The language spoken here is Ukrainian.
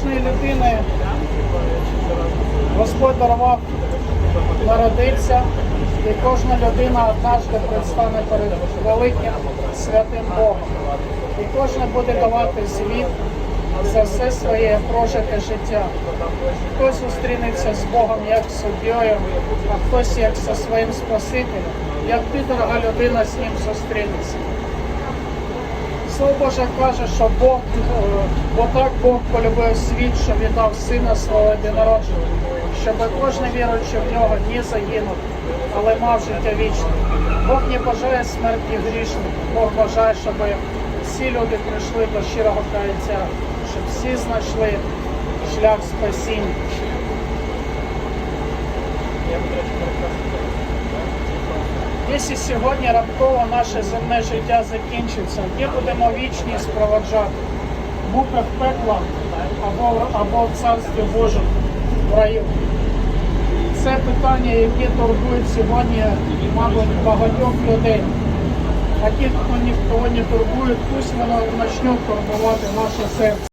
кожної людини Господь дарував народитися, і кожна людина однажды предстане перед великим святим Богом. І кожен буде давати звіт за все своє прожите життя. Хтось зустрінеться з Богом як з суддєю, а хтось як зі своїм Спасителем. Як ти, дорога людина, з ним зустрінешся. Слово Боже каже, що Бог, е, бо так Бог полюбив світ, що віддав сина свого єдинородженого, щоб кожен віруючий в нього не загинув, але мав життя вічне. Бог не бажає смерті грішних, Бог бажає, щоб всі люди прийшли до щирого каяття, щоб всі знайшли шлях спасіння. Якщо сьогодні раптово наше земне життя закінчиться, де будемо вічність проводжати? В муках пекла або, або в Царстві Божому в раю? Це питання, яке турбують сьогодні, мабуть, багатьох людей. А ті, хто ніхто не турбує, пусть воно почне турбувати наше серце.